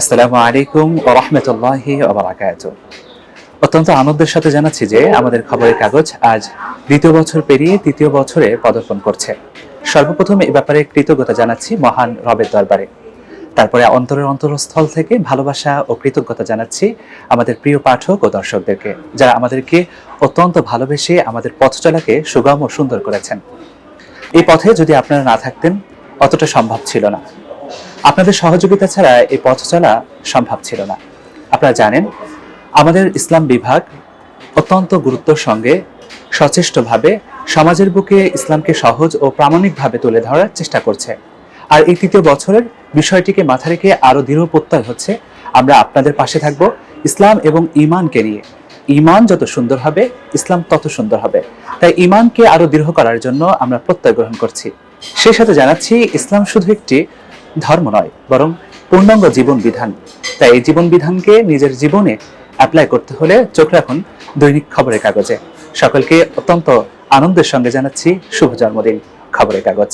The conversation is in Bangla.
আসসালামু আলাইকুম ও রহমতুল্লাহি ওবরাকাত অত্যন্ত আনন্দের সাথে জানাচ্ছি যে আমাদের খবরের কাগজ আজ দ্বিতীয় বছর পেরিয়ে তৃতীয় বছরে পদার্পণ করছে। সর্বপ্রথম এ ব্যাপারে কৃতজ্ঞতা জানাচ্ছি মহান রবের দরবারে। তারপরে অন্তরের অন্তরস্থল থেকে ভালোবাসা ও কৃতজ্ঞতা জানাচ্ছি আমাদের প্রিয় পাঠক ও দর্শকদেরকে, যারা আমাদেরকে অত্যন্ত ভালোবেসে আমাদের পথ চলাকে সুগম ও সুন্দর করেছেন। এই পথে যদি আপনারা না থাকতেন, অতটা সম্ভব ছিল না। আপনাদের সহযোগিতা ছাড়া এই পথ চলা সম্ভব ছিল না। আপনারা জানেন, আমাদের ইসলাম বিভাগ অত্যন্ত গুরুত্বর সঙ্গে সচেষ্টভাবে সমাজের বুকে ইসলামকে সহজ ও প্রামাণিকভাবে তুলে ধরার চেষ্টা করছে। আর এই তৃতীয় বছরের বিষয়টিকে মাথা রেখে আরও দৃঢ় প্রত্যয় হচ্ছে, আমরা আপনাদের পাশে থাকব ইসলাম এবং ইমানকে নিয়ে। ইমান যত সুন্দর হবে, ইসলাম তত সুন্দর হবে। তাই ইমানকে আরও দৃঢ় করার জন্য আমরা প্রত্যয় গ্রহণ করছি। সেই সাথে জানাচ্ছি, ইসলাম শুধু একটি ধর্ম নয়, বরং পূর্ণাঙ্গ জীবন বিধান। তাই এই জীবন বিধানকে নিজের জীবনে অ্যাপ্লাই করতে হলে চোখ রাখুন দৈনিক খবরের কাগজে। সকলকে অত্যন্ত আনন্দের সঙ্গে জানাচ্ছি, শুভ জন্মদিন, খবরের কাগজ।